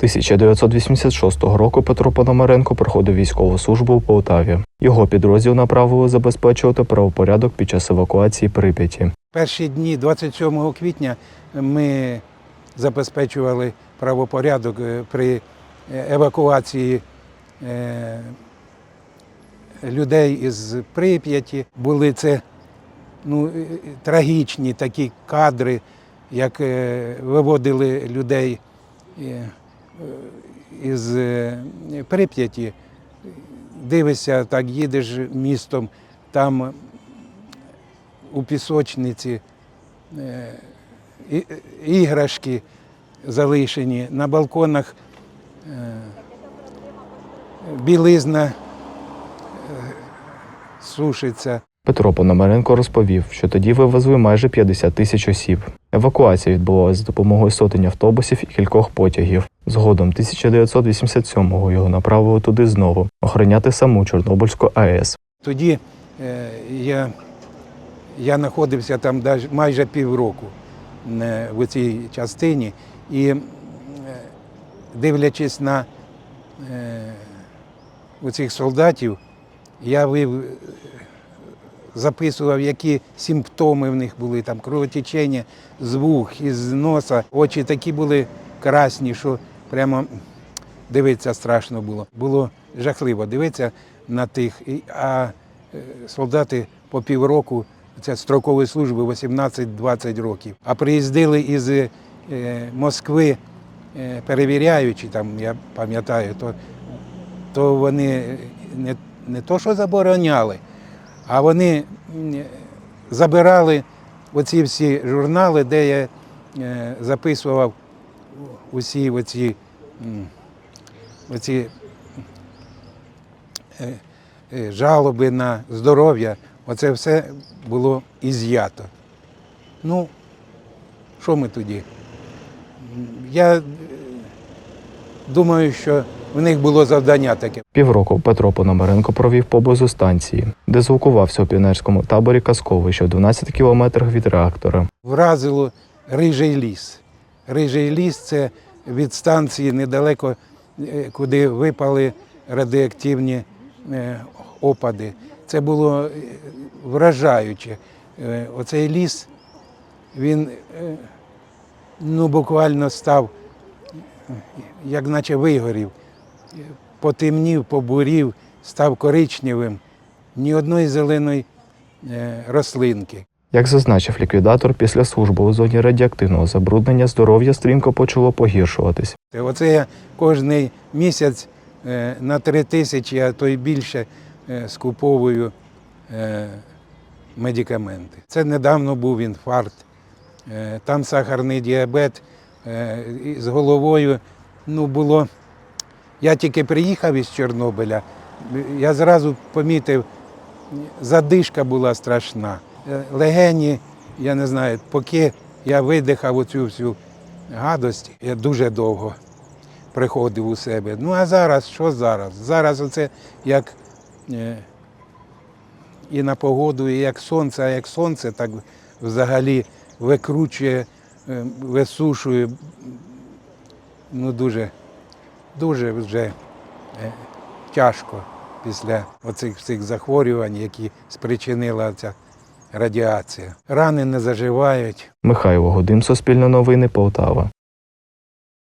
1986 року Петро Пономаренко проходив військову службу у Полтаві. Його підрозділ направили забезпечувати правопорядок під час евакуації Прип'яті. Перші дні 27 квітня ми забезпечували правопорядок е, при евакуації е, людей із Прип'яті. Були це ну, е, трагічні такі кадри, як е, виводили людей е, е, із е, Прип'яті. Дивишся, так їдеш містом, там у пісочниці е, іграшки залишені, на балконах е, білизна е, сушиться. Петро Пономаренко розповів, що тоді вивезли майже 50 тисяч осіб. Евакуація відбувалася за допомогою сотень автобусів і кількох потягів. Згодом 1987-го його направили туди знову охороняти саму Чорнобильську АЕС. Тоді е, я, я знаходився там майже півроку е, в цій частині і е, дивлячись на цих солдатів, я вив, записував, які симптоми в них були, там кровотечення з вух, із носа. Очі такі були красні, що прямо дивитися страшно було. Було жахливо дивитися на тих. А е, солдати по півроку, це строкової служби 18-20 років. А приїздили із е, Москви, е, перевіряючи, там, я пам'ятаю, то, то вони не, не то, що забороняли, а вони забирали оці всі журнали, де я записував усі оці, оці жалоби на здоров'я. Оце все було із'ято. Ну, що ми тоді? Я е, думаю, що в них було завдання таке. Півроку Петро Пономаренко провів поблизу станції, де звукувався у піонерському таборі Казковий, що в 12 кілометрах від реактора. вразило рижий ліс. Рижий ліс це від станції недалеко, е, куди випали радіоактивні е, опади. Це було е, вражаюче. Оцей ліс, він ну, буквально став, як наче вигорів, потемнів, побурів, став коричневим. Ні одної зеленої рослинки. Як зазначив ліквідатор, після служби у зоні радіоактивного забруднення здоров'я стрімко почало погіршуватись. Оце я кожний місяць е, на три тисячі, а то й більше е, скуповую е, медикаменти. Це недавно був інфаркт, там сахарний діабет з головою. Ну, було. Я тільки приїхав із Чорнобиля, я зразу помітив, задишка була страшна. Е, Легені, я не знаю, поки я видихав оцю всю гадость, я дуже довго приходив у себе. Ну а зараз, що зараз? Зараз оце як е, і на погоду, і як сонце, а як сонце, так взагалі викручує, е, висушує. Ну дуже, дуже вже тяжко після оцих всіх захворювань, які спричинила ця радіація. Рани не заживають. Михайло Годим, Суспільне новини, Полтава.